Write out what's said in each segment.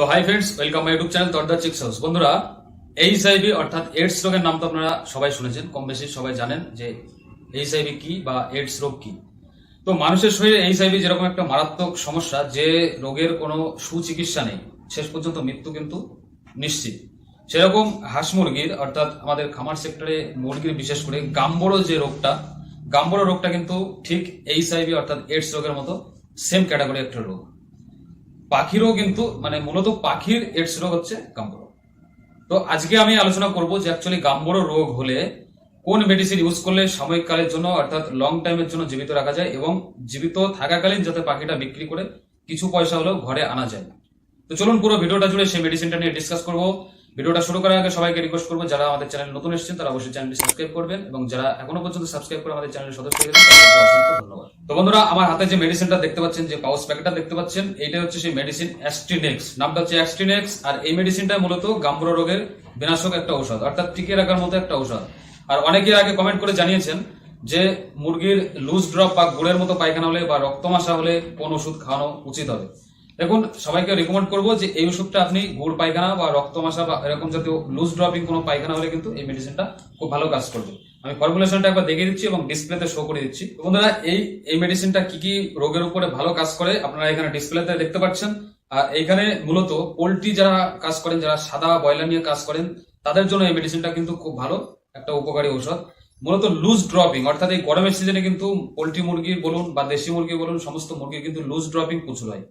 তো hi friends welcome my YouTube channel তর্দা chicks house বন্ধুরা HIV অর্থাৎ এইডস রোগের নাম তো আপনারা সবাই শুনেছেন, কম বেশি সবাই জানেন যে এইচআইভি কি বা এইডস রোগ কি। তো মানুষের শরীরে এইচআইভি যেরকম একটা মারাত্মক সমস্যা, যে রোগের কোনো সুচিকিৎসা নেই, শেষ পর্যন্ত মৃত্যু কিন্তু নিশ্চিত। সেরকম হাঁস মুরগির, অর্থাৎ আমাদের খামার সেক্টরে মুরগির বিশেষ করে গাম্বরো যে রোগটা, গাম্বরো রোগটা কিন্তু ঠিক এইচআইভি অর্থাৎ এইডস রোগের মতো সেম ক্যাটাগরি একটা রোগ। পাখিরও কিন্তু মানে মূলত পাখির এডস রোগ হচ্ছে গাম্বরো। তো আজকে আমি আলোচনা করব যে অ্যাকচুয়ালি গাম্বরো রোগ হলে কোন মেডিসিন ইউজ করলে সাময়িক কালের জন্য, অর্থাৎ লং টাইমের জন্য জীবিত রাখা যায় এবং জীবিত থাকাকালীন যাতে পাখিটা বিক্রি করে কিছু পয়সা হলেও ঘরে আনা যায়। তো চলুন পুরো ভিডিওটা জুড়ে সেই মেডিসিনটা নিয়ে ডিসকাস করব। ভিডিওটা শুরু করার আগে সবাইকে রিকোয়েস্ট করব, যারা আমাদের চ্যানেল নতুন এসেছেন, তারা অবশ্যই চ্যানেলটি সাবস্ক্রাইব করবেন এবং যারা এখনও পর্যন্ত সাবস্ক্রাইব করে আমাদের চ্যানেলের সদস্য হয়ে গেছেন, তাদেরকে অসংখ্য ধন্যবাদ। তো বন্ধুরা, আমার হাতে যে মেডিসিনটা দেখতে পাচ্ছেন, যে পাউচ প্যাকেটটা দেখতে পাচ্ছেন এইটা হচ্ছে সেই মেডিসিন অ্যাস্ট্রিনেক্স নামটা হচ্ছে অ্যাস্ট্রিনেক্স আর এই মেডিসিনটা মূলত গাম্বরো রোগের বিনাশক একটা ঔষধ, অর্থাৎ টিকে রাখার মতো একটা ঔষধ। আর অনেকের আগে কমেন্ট করে জানিয়েছেন যে মুরগির লুজ ড্রপ বা গুড়ের মতো পায়খানা হলে বা রক্তমাশা হলে কোন ওষুধ খাওয়ানো উচিত হবে। দেখুন, সবাইকে রেকমেন্ড করব যে এই ওষুধটা আপনি গুড়, পায়খানা বা রক্তমাশা বা এরকম জাতীয় লুজ ড্রপিং কোনো পায়খানা হলে কিন্তু এই মেডিসিনটা খুব ভালো কাজ করবে। আমি ফর্মুলেশনটা একবার দেখিয়ে দিচ্ছি এবং ডিসপ্লেতে শো করে দিচ্ছি। বন্ধুরা, এই এই মেডিসিনটা কি কি রোগের উপরে ভালো কাজ করে আপনারা এখানে ডিসপ্লেতে দেখতে পাচ্ছেন। আর এইখানে মূলত পোলট্রি যারা কাজ করেন, যারা সাদা ব্রয়লার নিয়ে কাজ করেন, তাদের জন্য এই মেডিসিনটা কিন্তু খুব ভালো একটা উপকারী ঔষধ। মূলত লুজ ড্রপিং অর্থাৎ এই গরমের সিজনে কিন্তু পোলট্রি মুরগি বলুন বা দেশি মুরগি বলুন, সমস্ত মুরগি কিন্তু লুজ ড্রপিং প্রচুর হয়।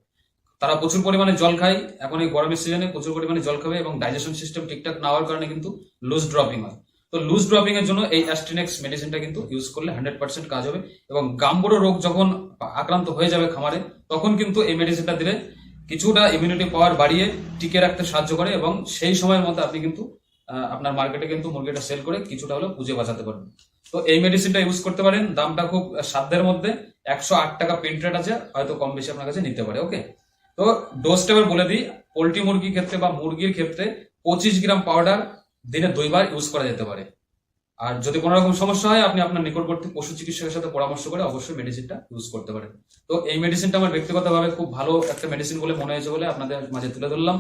তারা প্রচুর পরিমাণে জল খায়। এখন এই গরমের সিজনে প্রচুর পরিমাণে জল খাবে এবং ডাইজেশন সিস্টেম ঠিকঠাক না হওয়ার কারণে কিন্তু লুজ ড্রপিং হয়। তো লুজ ড্রপিং এর জন্য এই অ্যাস্ট্রিনেক্স মেডিসিনটা কিন্তু ইউজ করলে হান্ড্রেড পার্সেন্ট কাজ হবে এবং গাম্বুরো রোগ যখন আক্রান্ত হয়ে যাবে খামারে, তখন কিন্তু এই মেডিসিনটা দিলে কিছুটা ইমিউনিটি পাওয়ার বাড়িয়ে টিকে রাখতে সাহায্য করে এবং সেই সময়ের মধ্যে আপনি কিন্তু আপনার মার্কেটে কিন্তু মুরগিটা সেল করে কিছুটা হলেও পুজো বাঁচাতে পারবেন। তো এই মেডিসিনটা ইউজ করতে পারেন। দামটা খুব সাধ্যের মধ্যে। একশো আট টাকা প্রিন্ট রেট আছে। হয়তো কম বেশি আপনার কাছে নিতে পারে। ওকে তো ডোজটা এবার বলে দিই, পোলট্রি মুরগির ক্ষেত্রে বা মুরগির ক্ষেত্রে পঁচিশ গ্রাম পাউডার দিনে দুইবার ইউজ করা যেতে পারে। আর যদি কোনো রকম সমস্যা হয়, আপনি আপনার নিকটবর্তী পশু চিকিৎসকের সাথে পরামর্শ করে অবশ্যই মেডিসিনটা ইউজ করতে পারেন। তো এই মেডিসিনটা আমার ব্যক্তিগতভাবে খুব ভালো একটা মেডিসিন বলে মনে হয়েছে বলে আপনাদের মাঝে তুলে ধরলাম।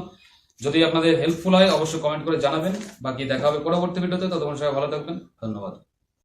যদি আপনাদের হেল্পফুল হয়, অবশ্যই কমেন্ট করে জানাবেন। বাকি দেখা হবে পরবর্তী ভিডিওতে ততক্ষণ সবাই ভালো থাকবেন। ধন্যবাদ।